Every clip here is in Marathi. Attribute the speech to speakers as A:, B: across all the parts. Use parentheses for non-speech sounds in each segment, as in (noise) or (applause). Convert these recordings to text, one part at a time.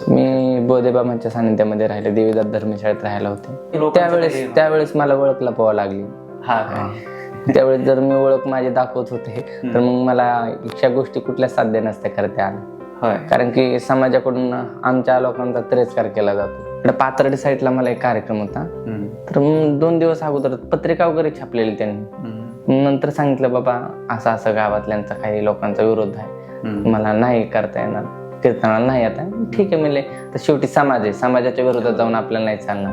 A: तुमचं
B: मी बोधेबाबांच्या सानिध्यामध्ये राहिले देवीदास धर्मशाळेत राहायला होते.
A: लोकांचं
B: त्यावेळेस
A: काही-
B: त्यावेळेस मला ओळख लपवावं लागली.
A: हा काय
B: त्यावेळेस जर मी ओळख माझी दाखवत होते तर मग मला इच्छा गोष्टी कुठल्या साध्य नसत्या करता आल्या
A: होय.
B: कारण की समाजाकडून आमच्या लोकांचा तिरस्कार केला जातो. इकडे पाथर्डी साईडला मला एक कार्यक्रम होता.
A: हम्म.
B: तर मग दोन दिवस अगोदर पत्रिका वगैरे छापलेली त्यांनी.
A: हम्म.
B: मग नंतर सांगितलं बाबा असं असं गावातल्यांचा काही लोकांचा विरोध आहे.
A: हम्म.
B: मला नाही करता येणार. कीर्तनाला नाही आता ठीक आहे म्हणले तर शेवटी समाज आहे. समाजाच्या विरोधात जाऊन आपल्याला नाही चालणार.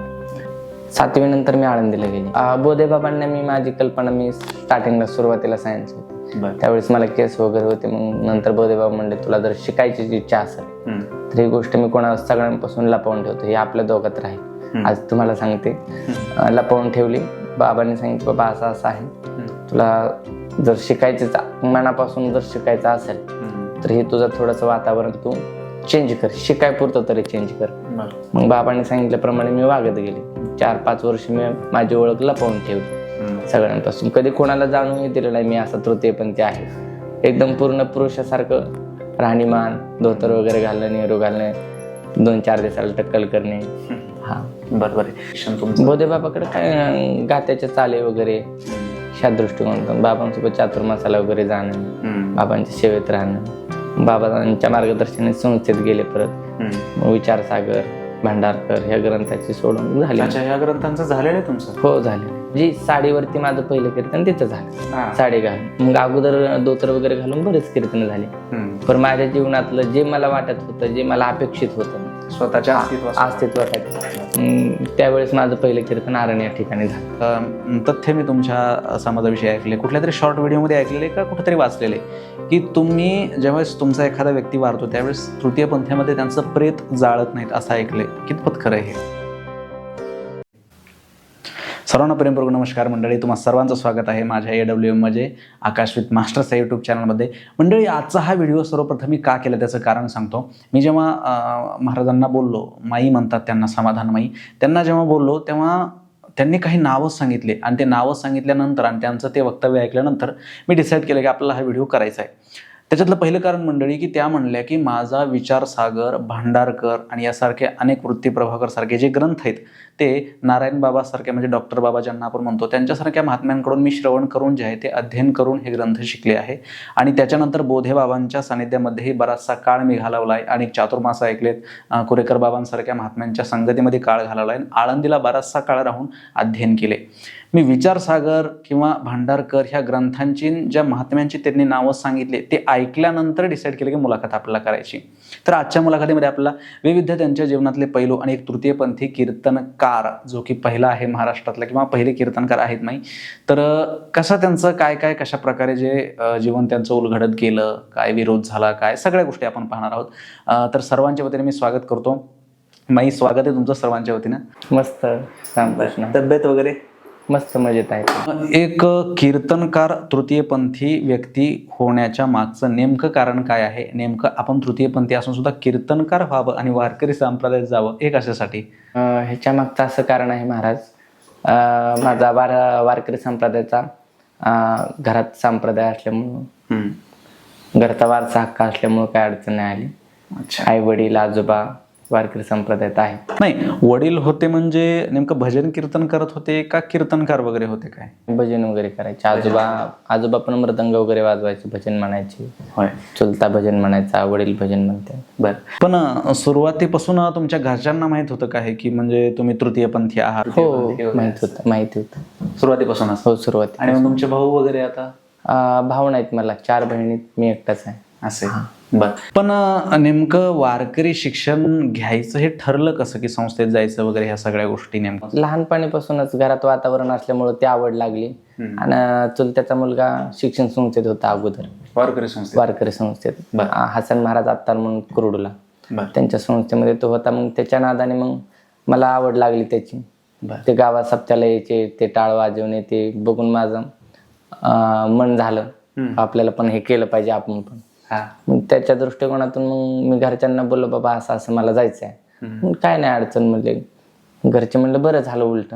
B: सातवी नंतर मी आळंदीला गेले. बोधे बाबांना मी माझी कल्पना मी स्टार्टिंगला सुरुवातीला सायन्स होती. त्यावेळेस मला केस वगैरे होते. मग नंतर बोधे बाबा म्हणले तुला जर शिकायची जी इच्छा असेल. तर ही गोष्ट मी कोणा सगळ्यांपासून लपवून ठेवतो. ही आपल्या दोघात राहील. आज तुम्हाला सांगते. लपवून ठेवली. बाबांनी सांगितलं बाबा असं असं आहे. तुला जर शिकायचं मनापासून जर शिकायचं असेल. तर हे तुझं थोडंसं वातावरण तू चेंज कर. शिकाय पुरतं तरी चेंज कर. मग बाबांनी सांगितल्याप्रमाणे मी वागत गेले. चार पाच वर्ष मी माझी ओळख लपवून ठेवली. सगळ्यांपासून. कधी कोणाला जाणूनही दिलं नाही मी असा तृतीय पण ते आहे. एकदम पूर्ण पुरुषासारखं राहणीमान धोतर वगैरे घालणं नेहरू घालणे दोन चार दिवसाला टक्कल करणे. हा.
A: बरं बरं. शिक्षण तुमचं?
B: बोधे बाबाकडे काय अं, गात्याच्या चाले वगैरे ह्या दृष्टिकोनातून. बाबांसोबत चातुर्मासाला वगैरे जाणं. बाबांच्या सेवेत राहणं. बाबांच्या मार्गदर्शनाने संस्थेत गेले परत. विचारसागर भांडारकर ह्या ग्रंथाची सोडून झाली.
A: अच्छा या ग्रंथांचं झालेलं आहे तुमचं?
B: हो झाले. जी साडीवरती माझं पहिलं कीर्तन तिथं झालं. साडी घालून. मग अगोदर धोतर वगैरे घालून बरेच कीर्तन झाले. पण माझ्या जीवनातलं जे मला वाटत होतं जे मला अपेक्षित होतं
A: स्वतःच्या अस्तित्वासाठी.
B: त्यावेळेस माझं पहिलं कीर्तन आरण या ठिकाणी झालं.
A: तथ्य मी तुमच्या समाजाविषयी ऐकले कुठल्या तरी शॉर्ट व्हिडिओमध्ये ऐकलेले का? कुठेतरी वाचलेले की तुम्ही ज्यावेळेस तुमचा एखादा व्यक्ती वारतो त्यावेळेस तृतीय पंथामध्ये त्यांचं प्रेत जाळत नाहीत असं ऐकले कितपत खरं हे? सर्वांना प्रेमपूर्वक नमस्कार. मंडळी तुम्हाला सर्वांचं स्वागत आहे माझ्या ए डब्ल्यू एममध्ये आकाश विथ मास्टर्स या यूट्यूब चॅनलमध्ये मंडळी आजचा हा व्हिडिओ सर्वप्रथम मी का केला त्याचं कारण सांगतो. मी जेव्हा महाराजांना बोललो माई म्हणतात त्यांना समाधान माई. त्यांना जेव्हा बोललो तेव्हा त्यांनी काही नावं सांगितले. आणि ते नावं सांगितल्यानंतर आणि त्यांचं ते वक्तव्य ऐकल्यानंतर मी डिसाईड केलं की आपल्याला हा व्हिडिओ करायचा आहे. त्याच्यातलं पहिलं कारण मंडळी की त्या म्हणल्या की माझा विचारसागर भांडारकर आणि यासारखे अनेक वृत्ती प्रभाकर सारखे जे ग्रंथ आहेत ते नारायण बाबासारख्या म्हणजे डॉक्टर बाबा ज्यांना आपण म्हणतो त्यांच्यासारख्या महात्म्यांकडून मी श्रवण करून जे आहे ते अध्ययन करून हे ग्रंथ शिकले आहे. आणि त्याच्यानंतर बोधे बाबांच्या सानिध्यामध्येही बराचसा काळ मी घालवला आहे. आणि चातुर्मास ऐकलेत कुरेकर बाबांसारख्या महात्म्यांच्या संगतीमध्ये काळ घालवला आहे. आळंदीला बराचसा काळ राहून अध्ययन केले. मी विचारसागर किंवा भांडारकर ह्या ग्रंथांची ज्या महात्म्यांची त्यांनी नावं सांगितले ते ऐकल्यानंतर डिसाईड केले की मुलाखत आपल्याला करायची. तर आजच्या मुलाखतीमध्ये आपल्याला विविध त्यांच्या जीवनातले पैलू आणि एक तृतीयपंथी कीर्तनकार जो की पहिला आहे महाराष्ट्रातला किंवा पहिले कीर्तनकार आहेत नाही तर कसं त्यांचं काय काय कशा प्रकारे जे जीवन त्यांचं उलगडत गेलं काय विरोध झाला काय सगळ्या गोष्टी आपण पाहणार आहोत. तर सर्वांच्या वतीने मी स्वागत करतो. माई स्वागत आहे तुमचं सर्वांच्या वतीनं.
B: मस्त.
A: तब्येत वगैरे?
B: मस्त मजेत आहे.
A: एक कीर्तनकार तृतीयपंथी व्यक्ती होण्याच्या मागचं नेमकं कारण काय आहे? नेमकं आपण तृतीयपंथी असून सुद्धा कीर्तनकार व्हावं आणि वारकरी संप्रदायात जावं हे कशासाठी?
B: ह्याच्या मागचं असं कारण आहे महाराज. माझा वार वारकरी संप्रदायाचा घरात संप्रदाय असल्यामुळं घरचा वारसा हक्क असल्यामुळं काय अडचण नाही आली. आई वडील आजोबा वारकरी संप्रदायात आहे.
A: नाही वडील होते म्हणजे नेमकं भजन कीर्तन करत होते का कीर्तनकार वगैरे होते काय?
B: भजन वगैरे करायचे. आजोबा आजोबा पण मृदंग वगैरे वाजवायचे भजन म्हणायचे.
A: होय.
B: चुलता भजन म्हणायचा वडील भजन म्हणते.
A: बर. पण सुरुवातीपासून तुमच्या घरच्यांना माहीत होतं काय की म्हणजे तुम्ही तृतीयपंथी आहात?
B: हो माहीत होतं माहिती होतं.
A: सुरुवातीपासूनच
B: हो सुरुवाती
A: आणि तुमचे भाऊ वगैरे आता?
B: भाऊ नाहीत मला चार बहिणीत मी एकटाच आहे.
A: असे बर. पण नेमकं वारकरी शिक्षण घ्यायचं हे ठरलं कसं की संस्थेत जायचं वगैरे ह्या सगळ्या गोष्टी नेमकं?
B: लहानपणीपासूनच घरात वातावरण असल्यामुळे ती आवड लागली. आणि चुलत्याचा मुलगा शिक्षण संस्थेत होता अगोदर.
A: वारकरी संस्थेत.
B: वारकरी संस्थेत. हसन महाराज आत्तार म्हणून कुरुडूला. त्यांच्या संस्थेमध्ये तो होता. मग त्याच्या नादाने मग मला आवड लागली त्याची. ते गावात सप्त्याला यायचे ते टाळ वाजवणे ते बघून माझं मन झालं. आपल्याला पण हे केलं पाहिजे आपण पण. मग त्याच्या दृष्टिकोनातून मग मी घरच्यांना बोललो बाबा असं असं मला जायचं आहे काय नाही अडचण म्हणले घरचे म्हणलं बरं झालं उलट.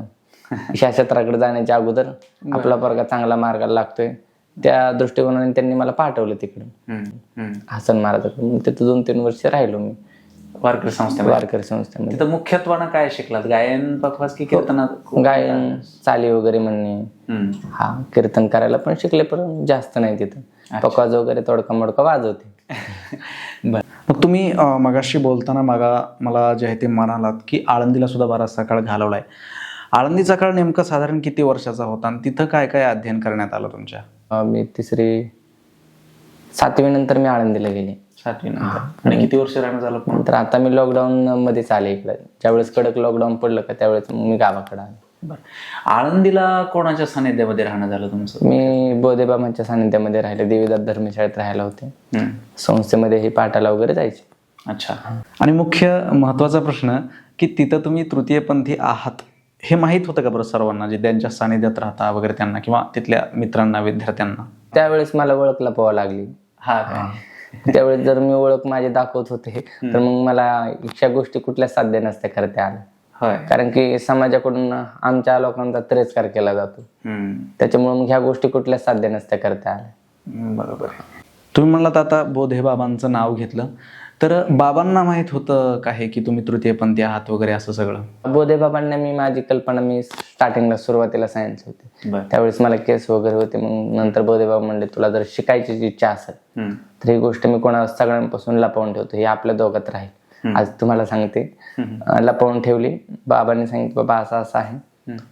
B: ह्या (laughs) क्षेत्राकडे जाण्याच्या अगोदर आपला पोरगा चांगला मार्गाला लागतोय. त्या दृष्टिकोनाने त्यांनी मला पाठवलं तिकडे. हसन महाराजाकडे मग तिथं दोन तीन वर्ष राहिलो मी.
A: वारकरी संस्थेमध्ये.
B: वारकरी संस्थेमध्ये.
A: तिथं मुख्यत्वानं काय शिकलात? गायन पखवाज की कीर्तनात?
B: गायन चाली वगैरे म्हणणे. हा कीर्तन करायला पण शिकले पण जास्त नाही तिथं. पकवाज वगैरे तोडका मोडका वाजवते. (laughs)
A: बर. मग तुम्ही मगाशी बोलताना मगा मला जे आहे ते म्हणालात की आळंदीला सुद्धा बराचसा काळ घालवलाय. आळंदीचा काळ नेमका साधारण किती वर्षाचा होता आणि तिथं काय काय अध्ययन करण्यात आलं तुमच्या?
B: मी तिसरी सातवी नंतर मी आळंदीला गेले.
A: सातवी नंतर. आणि किती वर्ष राहणं झालं पण
B: नंतर आता मी लॉकडाऊन मध्येच आले इकडे. ज्यावेळेस कडक लॉकडाऊन पडलं का त्यावेळेस मी गावाकडे आले.
A: बरं. आळंदीला कोणाच्या सानिध्यामध्ये राहणं झालं तुमचं?
B: मी बोधेबाबांच्या सानिध्यामध्ये राहिले देवीदास धर्मशाळेत राहायला होते. संस्थेमध्ये हे पाठाला वगैरे जायचे.
A: अच्छा. आणि मुख्य महत्त्वाचा प्रश्न की तिथं तुम्ही तृतीयपंथी आहात हे माहीत होतं का बरं सर्वांना जे त्यांच्या सानिध्यात राहता वगैरे त्यांना किंवा तिथल्या मित्रांना विद्यार्थ्यांना?
B: त्यावेळेस मला ओळख लपवा लागली.
A: हा काय
B: त्यावेळेस जर मी ओळख माझी दाखवत होते तर मग मला इच्छा गोष्टी कुठल्या साध्य नसत्या करता आल्या. कारण की समाजाकडून आमच्या लोकांचा तिरस्कार केला जातो. त्याच्यामुळे मग ह्या गोष्टी कुठल्या साध्य नसत्या करता आल्या.
A: बरोबर तुम्ही म्हणलात आता बोधे बाबांचं नाव घेतलं. तर बाबांना माहीत होतं का हे की तुम्ही तृतीयपंथी आहात वगैरे असं सगळं?
B: बोधे बाबांना मी माझी कल्पना मी स्टार्टिंगला सुरुवातीला सायन्स होते. त्यावेळेस मला केस वगैरे होते मग नंतर बोधे बाबा म्हणले तुला जर शिकायची जी इच्छा असेल तर ही गोष्ट मी कोणा सगळ्यांपासून लपवून ठेवतो. ही आपल्या दोघात राहील. आज तुम्हाला सांगते. लपवून ठेवली. बाबांनी सांगितलं बाबा असं असं आहे.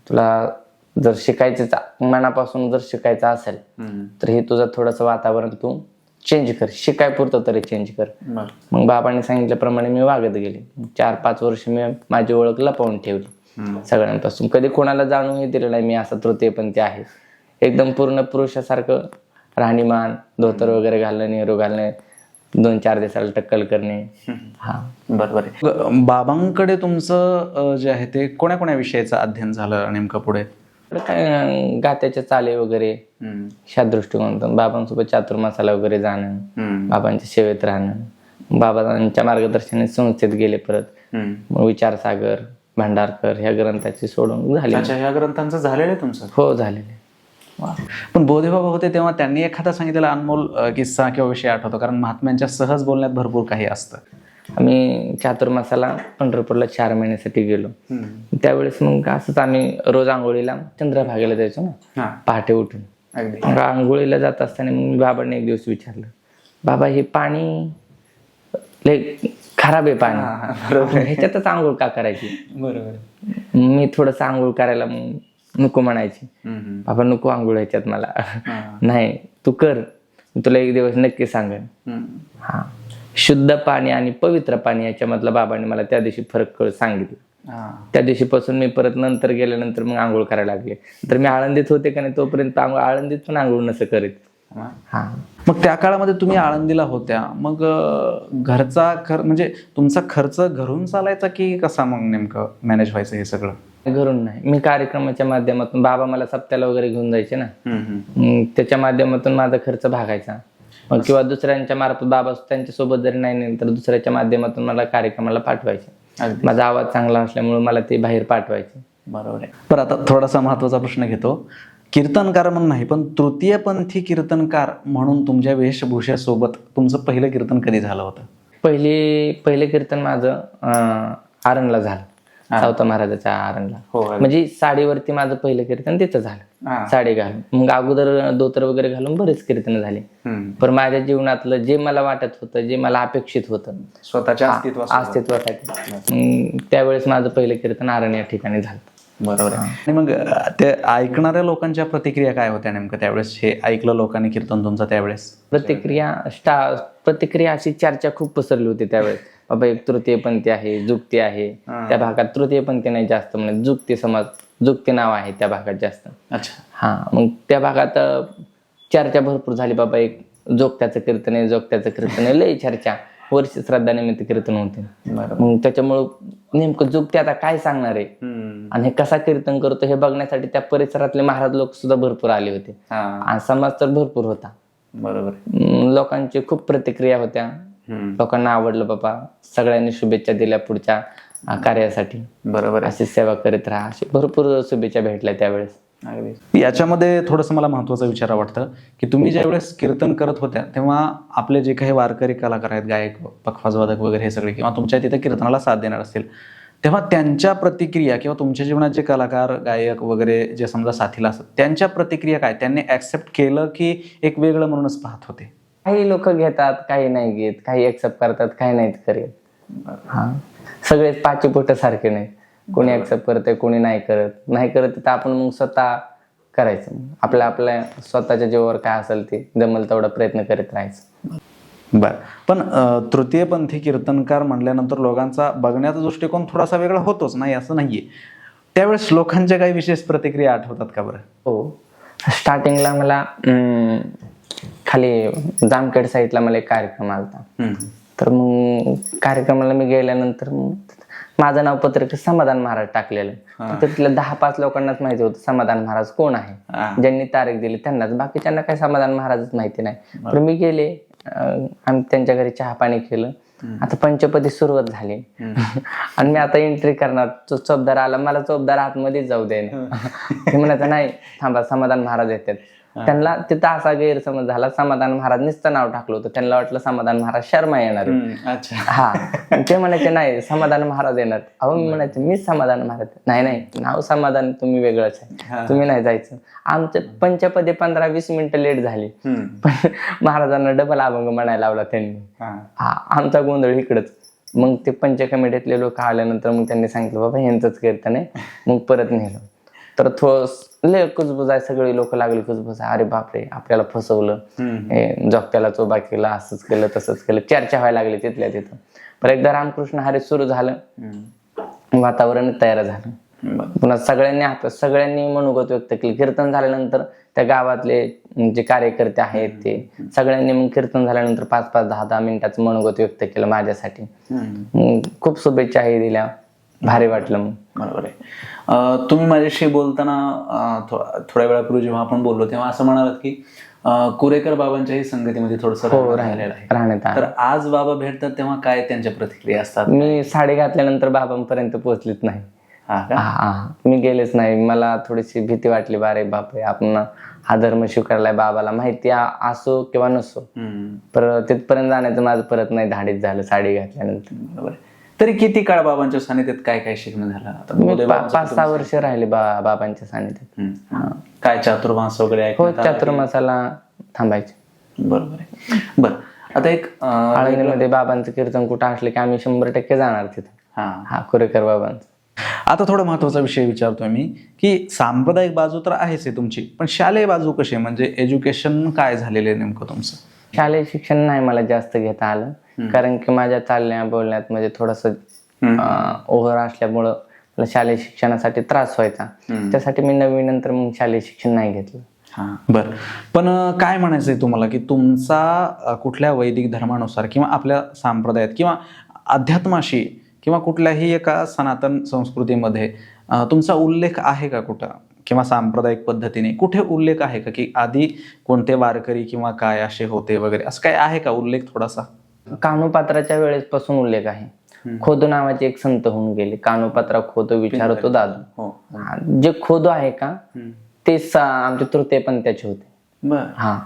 B: तुला जर शिकायचंच मनापासून जर शिकायचं असेल तर हे तुझं थोडंसं वातावरण तू चेंज कर. शिकाय पुरतं तरी चेंज कर. मग बाबांनी सांगितल्याप्रमाणे मी वागत गेले. चार पाच वर्ष मी माझी ओळख लपवून ठेवली. सगळ्यांपासून. कधी कोणाला जाणूनही दिलं नाही मी असा तृतीयपंथी आहे. एकदम पूर्ण पुरुषासारखं राहणीमान धोतर वगैरे घालणं नेहरू घालणे दोन चार दिवसाला टक्कल करणे. (laughs) हा
A: बरोबर आहे. बाबांकडे तुमचं जे आहे ते कोण्या कोण्या विषयाचं अध्ययन झालं नेमकं पुढे?
B: काय गात्याच्या चाले वगैरे ह्या दृष्टिकोनातून बाबांसोबत चातुर्मासाला वगैरे जाणं बाबांच्या सेवेत राहणं बाबांच्या मार्गदर्शनाने संस्थेत गेले परत विचारसागर भांडारकर ह्या ग्रंथाची सोडून झाली.
A: ह्या ग्रंथांचं झालेलं आहे तुमचं?
B: हो झालेले
A: पण बोधेबाबा होते तेव्हा त्यांनी एखादा सांगितलेला अनमोल किस्सा किंवा विषय आठवतो कारण महात्म्यांच्या सहज बोलण्यात भरपूर काही असतं.
B: आम्ही चातुर्मासाला पंढरपूरला चार महिन्यासाठी गेलो. त्यावेळेस मग असंच आम्ही रोज आंघोळीला चंद्रभागेला जायचो ना पहाटे उठून. मग आंघोळीला जात असताना मग मी बाबांनी एक दिवस विचारलं बाबा हे पाणी खराब आहे पाणी. ह्याच्यातच आंघोळ का करायची?
A: बरोबर.
B: मी थोडस आंघोळ करायला मग नको म्हणायची. बाबा नको आंघोळ ह्याच्यात मला. (laughs) नाही तू कर. तुला एक दिवस नक्की सांगेन. हा. शुद्ध पाणी आणि पवित्र पाणी याच्यामधला बाबांनी मला त्या दिवशी फरक कळ सांगितलं. त्या दिवशीपासून मी परत नंतर गेल्यानंतर मग आंघोळ करायला लागले. तर मी आळंदीत होते का नाही तोपर्यंत आळंदीत पण आंघोळ नसं करीत. हा.
A: मग त्या काळामध्ये तुम्ही आळंदीला होत्या. मग घरचा खर म्हणजे तुमचा खर्च घरून चालायचा की कसा मग नेमकं मॅनेज व्हायचं हे सगळं?
B: घरून नाही. मी कार्यक्रमाच्या माध्यमातून बाबा मला सप्त्याला वगैरे घेऊन जायचे ना. मग त्याच्या माध्यमातून माझा खर्च भागायचा. मग किंवा दुसऱ्यांच्या मार्फत बाबा त्यांच्यासोबत जरी नाही नेलं तर दुसऱ्याच्या माध्यमातून मला कार्यक्रमाला पाठवायचे. माझा आवाज चांगला असल्यामुळे मला ते बाहेर पाठवायचे.
A: बरोबर आहे. बरं आता थोडासा महत्त्वाचा प्रश्न घेतो. कीर्तनकार म्हणून नाही पण तृतीयपंथी कीर्तनकार म्हणून तुमच्या वेशभूषेसोबत तुमचं पहिलं कीर्तन कधी झालं होतं?
B: पहिली पहिले कीर्तन माझं आरणला झालं. सावता महाराजाच्या आरणला.
A: हो
B: म्हणजे साडीवरती माझं पहिलं कीर्तन तिथं झालं. साडी घालून. मग अगोदर धोतर वगैरे घालून बरेच कीर्तन झाले. पण माझ्या जीवनातलं जे मला वाटत होतं जे मला अपेक्षित होतं.
A: स्वतःच्या अस्तित्वात
B: अस्तित्वासाठी. त्यावेळेस माझं पहिलं कीर्तन आरण या ठिकाणी झालं.
A: बरोबर आहे आणि मग ते ऐकणाऱ्या लोकांच्या प्रतिक्रिया काय होत्या नेमकं त्यावेळेस? हे ऐकलं लोकांनी कीर्तन तुमचं त्यावेळेस?
B: प्रतिक्रिया स्टा प्रतिक्रिया अशी चर्चा खूप पसरली होती त्यावेळेस. बाबा एक तृतीयपंथी आहे जुक्ती आहे. त्या भागात तृतीयपंथी नाही जास्त म्हणजे जुक्ती समाज जुक्ती नाव आहे त्या भागात जास्त.
A: अच्छा.
B: हा मग त्या भागात चर्चा भरपूर झाली. बाबा एक जोगत्याचं कीर्तन आहे जोगत्याचं कीर्तन आहे लय चर्चा. वर्ष श्रद्धानिमित्त कीर्तन होते. मग त्याच्यामुळं नेमकं जुगते आता काय सांगणार आहे? आणि हे कसा कीर्तन करतो हे बघण्यासाठी त्या परिसरातले महाराज लोक सुद्धा भरपूर आले होते.
A: हा.
B: आणि समाज तर भरपूर होता.
A: बरोबर.
B: लोकांची खूप प्रतिक्रिया होत्या. लोकांना आवडलं बाबा सगळ्यांनी शुभेच्छा दिल्या पुढच्या कार्यासाठी.
A: बरोबर
B: अशी सेवा करीत राहा. अशी भरपूर शुभेच्छा भेटल्या त्यावेळेस.
A: याच्यामध्ये थोडंसं मला महत्त्वाचं विचारा वाटतं की तुम्ही ज्यावेळेस कीर्तन करत होत्या तेव्हा आपले जे काही वारकरी कलाकार आहेत गायक पखवाजवादक वगैरे हे सगळे किंवा तुमच्या तिथे कीर्तनाला साथ देणार असतील तेव्हा त्यांच्या प्रतिक्रिया किंवा तुमच्या जीवनात जे कलाकार गायक वगैरे जे समजा साथीला असतात त्यांच्या प्रतिक्रिया काय? त्यांनी ऍक्सेप्ट केलं की एक वेगळं म्हणूनच पाहत होते?
B: काही लोक घेतात काही नाही घेत काही एक्सेप्ट करतात काही नाहीत करीत. हा. सगळेच पाची पोट सारखे नाही कोणी ऍक्सेप्ट करते कोणी नाही करत. नाही करत तर आपण मग स्वतः करायचं. आपल्या आपल्या स्वतःच्या जीवावर काय असेल ते जमल तेवढा प्रयत्न करीत राहायचं.
A: बर. पण तृतीयपंथी कीर्तनकार म्हणल्यानंतर लोकांचा बघण्याचा दृष्टिकोन थोडासा वेगळा होतोच नाही असं नाहीये. त्यावेळेस लोकांच्या काही विशेष प्रतिक्रिया आठवतात का बरं?
B: हो. स्टार्टिंगला मला खाली जामखेड साईडला मला एक कार्यक्रम आलता. तर मग कार्यक्रमाला मी गेल्यानंतर मग माझं नाव पत्रिकेत समाधान महाराज टाकलेलं. तर तिथल्या दहा पाच लोकांनाच माहिती होतं समाधान महाराज कोण. आहे? ज्यांनी तारीख दिली त्यांनाच. बाकीच्यांना काही समाधान महाराजच माहिती नाही. तर मी गेले आम्ही त्यांच्या घरी चहा पाणी केलं. आता पंचपदी सुरुवात झाली. (laughs) आणि मी आता एंट्री करणार. तो चोपदार आला. मला चोपदार आतमध्येच जाऊ दे. (laughs) म्हणायचं नाही थांबा समाधान महाराज येतात. त्यांना तिथं असा गैरसमज झाला समाधान महाराज नुसतं नाव टाकलं होतं. त्यांना वाटलं समाधान महाराज शर्मा येणार. हा. (laughs) ते म्हणायचे नाही समाधान महाराज येणार. अहो मी म्हणायचे मी समाधान महाराज. नाही नाही नाव समाधान तुम्ही वेगळंच आहे. तुम्ही नाही जायचं. आमच्या पंचपदे पंधरा वीस मिनिटं लेट झाली. पण महाराजांना डबल अभंग म्हणायला लावला त्यांनी. हा. आमचा गोंधळ इकडच. मग ते पंच कमिटीतले लोक आल्यानंतर मग त्यांनी सांगितलं बाबा यांचंच कीर्तन आहे. मग परत नेलं. तर लय कुजबुज आहे सगळी लोक लागली कुजबुज आहे अरे बापरे आपल्याला फसवलं. हे जोगत्याला चोबा केला असंच केलं तसंच केलं. चर्चा व्हायला लागली तिथल्या तिथं. पण एकदा रामकृष्ण हरी सुरू झालं. वातावरण तयार झालं. पुन्हा सगळ्यांनी आता सगळ्यांनी मनोगत व्यक्त केलं. कीर्तन झाल्यानंतर त्या गावातले जे कार्यकर्ते आहेत ते सगळ्यांनी मग कीर्तन झाल्यानंतर पाच पाच दहा दहा मिनिटाचं मनोगत व्यक्त केलं माझ्यासाठी. खूप शुभेच्छाही दिल्या. भारी वाटलं मग.
A: बरोबर आहे. तुम्ही माझ्याशी बोलताना थोड्या वेळापूर्वी जेव्हा आपण बोललो तेव्हा असं म्हणालात की कुरेकर बाबांच्याही संगतीमध्ये थोडस
B: हो
A: राहिलेलं आहे.
B: राहण्यात.
A: तर आज बाबा भेटतात तेव्हा काय त्यांच्या प्रतिक्रिया असतात?
B: मी साडी घातल्यानंतर बाबांपर्यंत पोहोचलीच नाही. मी गेलेच नाही. मला थोडीशी भीती वाटली बारे बापरे आपण हा धर्म स्वीकारलाय बाबाला माहिती असो किंवा नसो. पर तिथपर्यंत जाण्याचं माझं परत नाही धाडीच झालं साडी घातल्यानंतर.
A: बरोबर. तरी किती काळ बाबांच्या सानिध्यात काय काय शिकणं झालं? आता
B: मी
A: बोधे
B: पा-
A: बाबांचं
B: पाच सहा वर्ष राहिले बा बाबांच्या सानिध्यात.
A: हम्म. काय चातुर्मास वगैरे
B: हो
A: ऐकण्यात आलं?
B: चातुर्मासाला थांबायचे.
A: बरोबर आहे. बरं. आता एक अं,
B: आळंदीमध्ये बाबांचं कीर्तन कुठं असलं की आम्ही शंभर टक्के जाणार तिथं.
A: हा.
B: हा कुरेकर बाबांचं.
A: आता थोडा महत्त्वाचा विषय विचारतोय मी की सांप्रदायिक बाजू तर आहेच आहे तुमची पण शालेय बाजू कशी आहे? म्हणजे एज्युकेशन काय झालेलं आहे नेमकं तुमचं?
B: शालेय शिक्षण नाही मला जास्त घेता आलं. कारण की माझ्या चालण्या बोलण्यात म्हणजे थोडस ओव्हर असल्यामुळं मला शालेय शिक्षणासाठी त्रास व्हायचा. त्यासाठी मी नवीन नंतर मग शालेय शिक्षण नाही घेतलं.
A: हा बरं. पण काय म्हणायचंय तुम्हाला की तुमचा कुठल्या वैदिक धर्मानुसार किंवा आपल्या संप्रदायात किंवा अध्यात्माशी किंवा कुठल्याही एका सनातन संस्कृतीमध्ये तुमचा उल्लेख आहे का कुठं? किंवा सांप्रदायिक पद्धतीने कुठे उल्लेख आहे का की आधी कोणते वारकरी किंवा काय असे होते वगैरे? असं काय आहे का उल्लेख थोडासा?
B: कानोपात्राच्या वेळेस पासून उल्लेख आहे. खोदो नावाचे एक संत होऊन गेले. कानोपात्रा खोदो विचारतो दादू.
A: हो.
B: जे खोदो आहे का ते आमचे तृतीय पंथाचे होते. हा.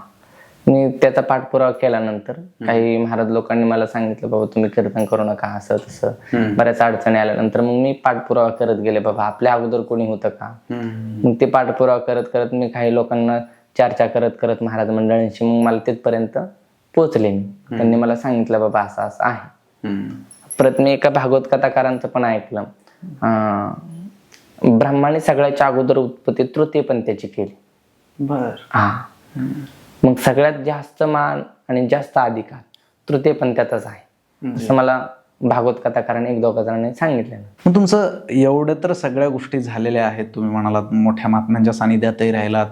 B: मी त्याचा पाठपुरावा केल्यानंतर काही महाराज लोकांनी मला सांगितलं बाबा तुम्ही कीर्तन करू नका असं तसं. बऱ्याच अडचणी आल्यानंतर मग मी पाठपुरावा करत गेले बाबा आपल्या अगोदर कोणी होतं का? मग ते पाठपुरावा करत करत मी काही लोकांना चर्चा करत करत महाराज मंडळींशी मग मला तिथपर्यंत पोचले मी. त्यांनी मला सांगितलं बाबा असं असं आहे. परत मी एका भागवत कथाकारांचं पण ऐकलं. ब्रह्माने सगळ्याच्या अगोदर उत्पत्ती तृतीय पंथाची केली.
A: बर.
B: हा. मग सगळ्यात जास्त मान आणि जास्त अधिकार तृतीय पंथातच आहे. असं मला भागवत कथाकाराने एक दोघा जणांनी सांगितलं
A: मग तुमचं एवढं तर सगळ्या गोष्टी झालेल्या आहेत. तुम्ही म्हणालात मोठ्या महात्म्यांच्या सानिध्यातही राहिलात.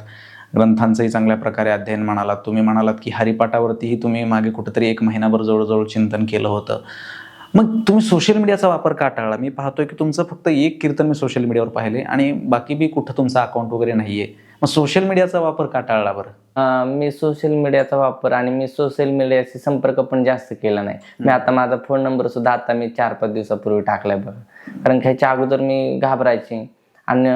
A: ग्रंथांचंही चांगल्या प्रकारे अध्ययन म्हणालात. तुम्ही म्हणालात की हरिपाठावरतीही तुम्ही मागे कुठेतरी एक महिनाभर जवळजवळ चिंतन केलं होतं. मग तुम्ही सोशल मीडियाचा वापर का टाळला? मी पाहतोय की तुमचं फक्त एक कीर्तन मी सोशल मीडियावर पाहिले आणि बाकी बी कुठं तुमचं अकाउंट वगैरे नाहीये. मग सोशल मीडियाचा वापर का टाळला बरं?
B: मी सोशल मीडियाचा वापर आणि मी सोशल मीडियाशी संपर्क पण जास्त केला नाही. मी आता माझा फोन नंबर सुद्धा आता मी चार पाच दिवसापूर्वी टाकलाय बघा कारण ह्याच्या अगोदर मी घाबरायची. आणि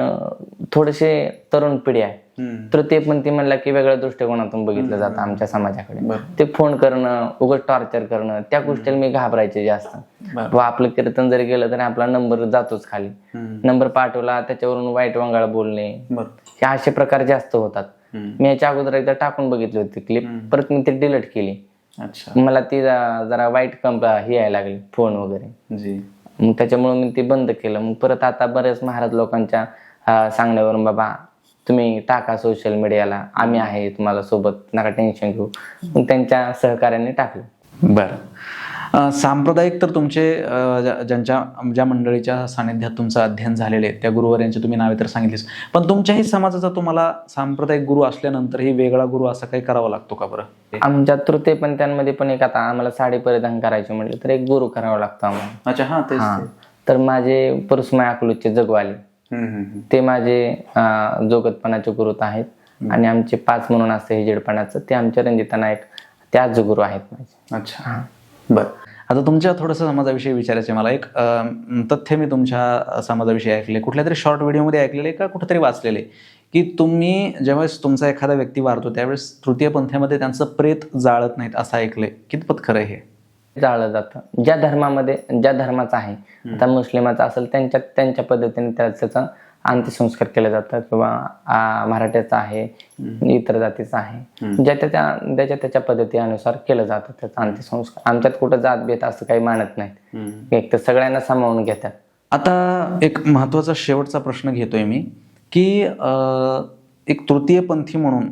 B: थोडेसे तरुण पिढी आहे.
A: हम्म.
B: तृतीयपंथी म्हणला की वेगळ्या दृष्टिकोनातून बघितलं जातं आमच्या समाजाकडे. ते फोन करणं उगाच टॉर्चर करणं त्या गोष्टीला मी घाबरायचे जास्त. व आपलं कीर्तन जरी गेलं तरी आपला नंबर जातोच खाली. नंबर पाठवला त्याच्यावरून वाईट वंगाळ बोलणे. हे असे प्रकार जास्त होतात. मी याच्या अगोदर एकदा टाकून बघितली होती क्लिप परत मी ती डिलीट केली. मला ती जरा वाईट कंप हे यायला लागली फोन वगैरे. मग त्याच्यामुळे मी ते बंद केलं. मग परत आता बरेच महाराज लोकांच्या सांगण्यावरून बाबा तुम्ही टाका सोशल मीडियाला आम्ही आहे तुम्हाला सोबत नका टेन्शन घेऊ. मग त्यांच्या सहकार्याने टाकलं.
A: बरं. सांप्रदायिक तर तुमचे ज्यांच्या ज्या मंडळीच्या सानिध्यात तुमचं अध्ययन झालेले आहे, त्या गुरुवर्यांची तुम्ही नावे तर सांगितलीच पण तुमच्याही समाजाचा तुम्हाला सांप्रदायिक गुरु असल्यानंतरही वेगळा गुरु असा काही करावा लागतो का बरं?
B: आमच्या तृतीय पंथांमध्ये पण एक आता आम्हाला साडी परिधान करायची म्हटलं तर एक गुरु करावा लागतो आम्हाला.
A: अच्छा हा तेच
B: तर माझे परसुमाय अकलूजचे जगवाले. ते माझे जोगतपणाचे गुरु आहेत. आणि आमचे पाच म्हणून असते हे जेडपणाचं. ते आमचे रंजिता नाईक त्याच गुरु आहेत माझे.
A: अच्छा. बर. आता तुमच्या थोडंसं समाजाविषयी विचारायचं मला. एक तथ्य मी तुमच्या समाजाविषयी ऐकले कुठल्या तरी शॉर्ट व्हिडिओमध्ये ऐकलेले का? कुठेतरी वाचलेले की तुम्ही ज्यावेळेस तुमचा एखादा व्यक्ती वारतो त्यावेळेस तृतीय पंथामध्ये त्यांचं प्रेत जाळत नाहीत असं ऐकलंय. कितपत खरं हे?
B: जाळलं जातं. ज्या धर्मामध्ये ज्या धर्माचा आहे आता मुस्लिमाचा असेल त्यांच्या त्यांच्या पद्धतीने त्या- त्याचा अंत्यसंस्कार केले जातात किंवा मराठ्याचा आहे इतर जातीचा आहे. ज्या त्याच्या त्याच्या त्याच्या पद्धतीनुसार केलं जातं त्याचा अंत्यसंस्कार. आमच्यात कुठं जातभेद असं काही मानत नाहीत. एक तर सगळ्यांना सामावून घेतात.
A: आता एक महत्त्वाचा शेवटचा प्रश्न घेतोय मी की एक तृतीयपंथी म्हणून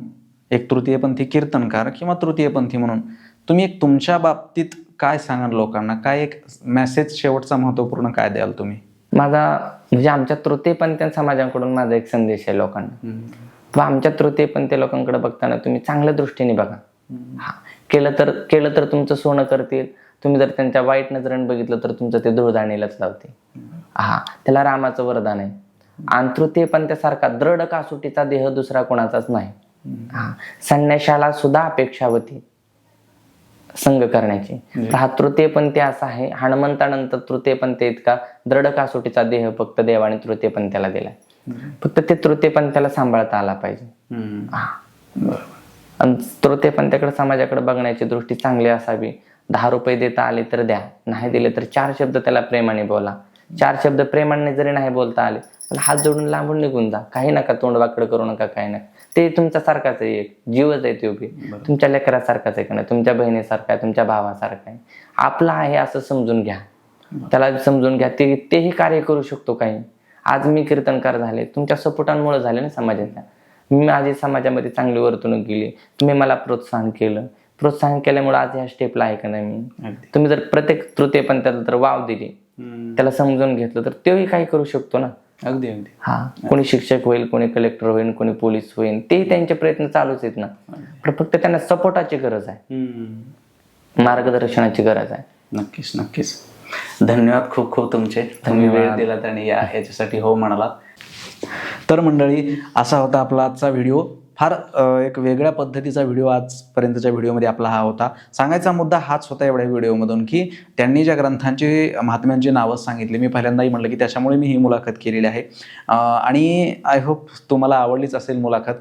A: एक तृतीयपंथी कीर्तनकार किंवा तृतीयपंथी म्हणून तुम्ही एक तुमच्या बाबतीत काय सांगाल लोकांना? काय एक मेसेज शेवटचा महत्त्वपूर्ण काय द्याल तुम्ही?
B: माझा म्हणजे आमच्या तृतीयपंथी समाजाकडून माझा एक संदेश आहे लोकांना. किंवा आमच्या तृतीयपंथी लोकांकडे बघताना तुम्ही चांगल्या दृष्टीने बघा. हा. केलं तर केलं तर तुमचं सोनं करतील. तुम्ही जर त्यांच्या वाईट नजरेने बघितलं तर तुमचं ते धुळदाणीलाच लावते हा. त्याला रामाचं वरदान आहे. आणि तृतीयपंथ्यासारखा दृढ कासुटीचा देह दुसरा कोणाचाच नाही. हा. संन्याशाला सुद्धा अपेक्षा होती. संघ करण्याची. तर हा तृतीयपंथी असा आहे. हनुमंतानंतर तृतीयपंथी इतका. दृढ कासोटीचा देह फक्त देवाने तृतीयपंथ्याला दिलाय. फक्त ते तृतीयपंथ्याला सांभाळता आला पाहिजे. हा. तृतीयपंथ्याकडे समाजाकडे बघण्याची दृष्टी चांगली असावी. दहा रुपये देता आले तर द्या. नाही दिले तर चार शब्द त्याला प्रेमाने बोला. चार शब्द प्रेमाने जरी नाही बोलता आले हात जोडून लांबून निघून जा. काही नका तोंड वाकडं करू नका काही नका. ते तुमच्या सारखाच आहे एक. जीवच आहे तो बी. तुमच्या लेकरासारखाच आहे का नाही? तुमच्या बहिणीसारखा आहे तुमच्या भावासारखा आहे. आपला आहे असं समजून घ्या. त्याला समजून घ्या. ते तेही कार्य करू शकतो काही. आज मी कीर्तनकार झाले. तुमच्या सपोर्टांमुळे झाले ना समाजाच्या. मी माझी समाजामध्ये चांगली वर्तणूक केली. तुम्ही मला प्रोत्साहन केलं. प्रोत्साहन केल्यामुळे आज ह्या स्टेपला आहे का नाही मी? तुम्ही जर प्रत्येक तृतीयपंथाला तर वाव दिली त्याला समजून घेतलं तर तेही काही करू शकतो ना?
A: अगदी अगदी.
B: हा कोणी शिक्षक होईल कोणी कलेक्टर होईल कोणी पोलीस होईल तेही त्यांचे प्रयत्न चालूच आहेत ना. पण फक्त त्यांना सपोर्टाची गरज आहे. मार्गदर्शनाची गरज आहे.
A: नक्कीच नक्कीच. धन्यवाद खूप खूप तुमचे. तुम्ही वेळ. दिलात आणि या याच्यासाठी हो म्हणालात. तर मंडळी असा होता आपला आजचा व्हिडिओ. फार एक वेगळ्या पद्धतीचा व्हिडिओ आजपर्यंतच्या व्हिडिओमध्ये आपला हा होता. सांगायचा मुद्दा हाच होता एवढ्या व्हिडिओमधून की त्यांनी ज्या ग्रंथांची महात्म्यांची नावं सांगितली मी पहिल्यांदाही म्हटलं की त्याच्यामुळे मी ही मुलाखत केलेली आहे. आणि आय होप तुम्हाला आवडलीच असेल मुलाखत.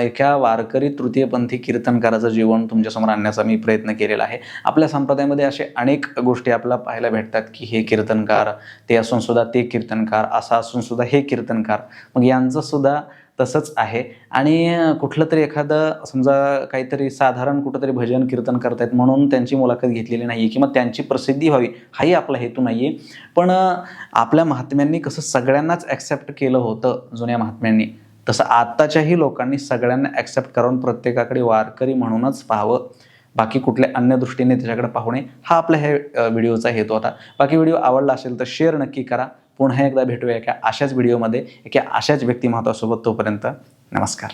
A: एका वारकरी तृतीयपंथी कीर्तनकाराचं जीवन तुमच्यासमोर आणण्याचा मी प्रयत्न केलेला आहे. आपल्या संप्रदायामध्ये असे अनेक गोष्टी आपल्याला पाहायला भेटतात की हे कीर्तनकार ते असून सुद्धा ते कीर्तनकार असा असून सुद्धा हे कीर्तनकार. मग यांचं सुद्धा तसंच आहे. आणि कुठलं तरी एखादं समजा काहीतरी साधारण कुठंतरी भजन कीर्तन करतायत म्हणून त्यांची मुलाखत घेतलेली नाही आहे किंवा त्यांची प्रसिद्धी व्हावी हाही आपला हेतू नाही आहे पण आपल्या महात्म्यांनी कसं सगळ्यांनाच ॲक्सेप्ट केलं होतं जुन्या महात्म्यांनी. तसं आत्ताच्याही लोकांनी सगळ्यांना ॲक्सेप्ट करून प्रत्येकाकडे वारकरी म्हणूनच पाहावं. बाकी कुठल्या अन्य दृष्टीने त्याच्याकडे पाहू नये हा आपल्या ह्या व्हिडिओचा हेतू होता. बाकी व्हिडिओ आवडला असेल तर शेअर नक्की करा. पुन्हा एकदा भेटूया एका अशाच व्हिडिओमध्ये एका अशाच व्यक्तिमत्वासोबत तोपर्यंत नमस्कार.